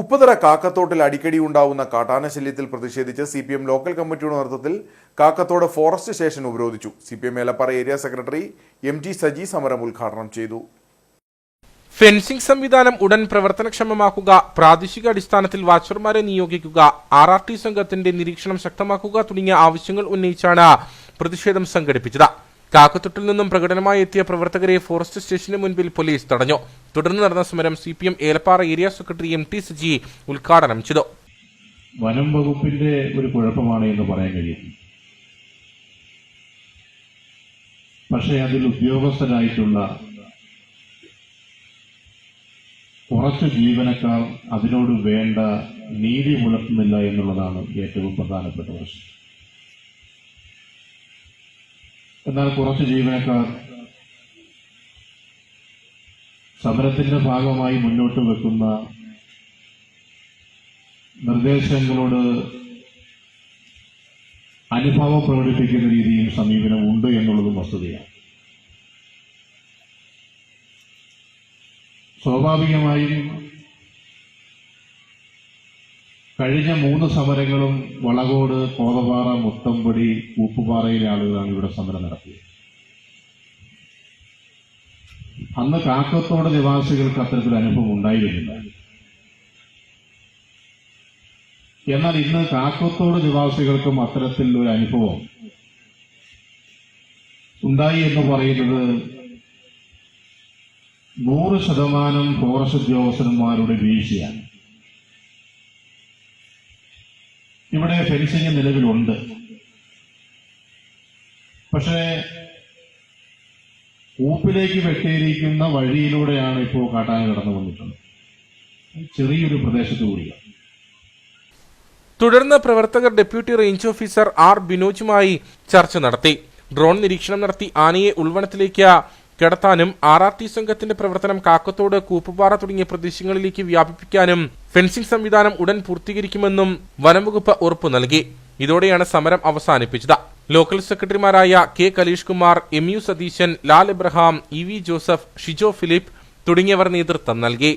ഉപ്പുതറ കാക്കത്തോട്ടിൽ അടിക്കടി ഉണ്ടാവുന്ന കാട്ടാന ശല്യത്തിൽ പ്രതിഷേധിച്ച് സി പി എം ലോക്കൽ കമ്മിറ്റിയുടെ നേതൃത്വത്തിൽ കാക്കത്തോട് ഫോറസ്റ്റ് സ്റ്റേഷൻ ഉപരോധിച്ചു. C P M Elappara area secretary M T Saji സമരം ഉദ്ഘാടനം ചെയ്തു. ഫെൻസിംഗ് സംവിധാനം ഉടൻ പ്രവർത്തനക്ഷമമാക്കുക പ്രാദേശിക അടിസ്ഥാനത്തിൽ വാച്ചർമാരെ നിയോഗിക്കുക ആർ ആർ ടി സംഘത്തിന്റെ നിരീക്ഷണം ശക്തമാക്കുക തുടങ്ങിയ ആവശ്യങ്ങൾ ഉന്നയിച്ചാണ് പ്രതിഷേധം സംഘടിപ്പിച്ചത്. കാക്കത്തൊട്ടിൽ നിന്നും പ്രകടനമായി എത്തിയ പ്രവർത്തകരെ ഫോറസ്റ്റ് സ്റ്റേഷന് മുൻപിൽ പോലീസ് തടഞ്ഞു. തുടർന്ന് നടന്ന സമരം C P M Elappara area secretary M T Saji ഉദ്ഘാടനം ചെയ്തു. വനം വകുപ്പിന്റെ ഒരു കുഴപ്പമാണ് എന്ന് പറയാൻ കഴിയും. പക്ഷേ അതിൽ ഉദ്യോഗസ്ഥരായിട്ടുള്ള കുറച്ച് ജീവനക്കാർ അതിനോട് വേണ്ട നീതി പുലർത്തുന്നില്ല എന്നുള്ളതാണ് ഏറ്റവും പ്രധാനപ്പെട്ട പ്രശ്നം. എന്നാൽ കുറച്ച് ജീവനക്കാർ സമരത്തിന്റെ ഭാഗമായി മുന്നോട്ട് വെക്കുന്ന നിർദ്ദേശങ്ങളോട് അനുഭാവം പ്രകടിപ്പിക്കുന്ന രീതിയിൽ സമീപനം ഉണ്ട് എന്നുള്ളതും വസ്തുതയാണ്. സ്വാഭാവികമായും കഴിഞ്ഞ മൂന്ന് സമരങ്ങളും വളകോട് കോതപാറ മുത്തമ്പടി ഊപ്പുപാറയിലെ ആളുകളാണ് ഇവിടെ സമരം നടത്തിയത്. അന്ന് കാക്കത്തോട് നിവാസികൾക്ക് അത്തരത്തിൽ അനുഭവം ഉണ്ടായിരുന്നില്ല. എന്നാൽ ഇന്ന് കാക്കത്തോട് നിവാസികൾക്കും അത്തരത്തിൽ ഒരു അനുഭവം ഉണ്ടായി എന്ന് പറയുന്നത് നൂറ് ശതമാനം ഫോറസ്റ്റ് ഉദ്യോഗസ്ഥന്മാരുടെ വീഴ്ചയാണ്. ഇവിടെ ഫെൻസിങ് നിലവിലുണ്ട്. പക്ഷേ ഊപ്പിലേക്ക് വെട്ടിയിരിക്കുന്ന വഴിയിലൂടെയാണ് ഇപ്പോൾ കാട്ടാന കടന്നു വന്നിട്ടുള്ളത്. ചെറിയൊരു പ്രദേശത്ത് കൂടിയാണ്. തുടർന്ന് പ്രവർത്തകർ ഡെപ്യൂട്ടി റേഞ്ച് ഓഫീസർ ആർ ബിനോജുമായി ചർച്ച നടത്തി. ഡ്രോൺ നിരീക്ഷണം നടത്തി ആനയെ ഉൾവനത്തിലേക്ക് കിടത്താനും ആർ ആർ ടി സംഘത്തിന്റെ പ്രവർത്തനം കാക്കത്തോട് കൂപ്പുപാറ തുടങ്ങിയ പ്രദേശങ്ങളിലേക്ക് വ്യാപിപ്പിക്കാനും ഫെൻസിംഗ് സംവിധാനം ഉടൻ പൂർത്തീകരിക്കുമെന്നും വനംവകുപ്പ് ഉറപ്പു നൽകി. ഇതോടെയാണ് സമരം അവസാനിപ്പിച്ചത്. ലോക്കൽ സെക്രട്ടറിമാരായ K Kaleesh Kumar M U Satheesan Lal Abraham E V Joseph Shijo Philip തുടങ്ങിയവർ നേതൃത്വം നൽകി.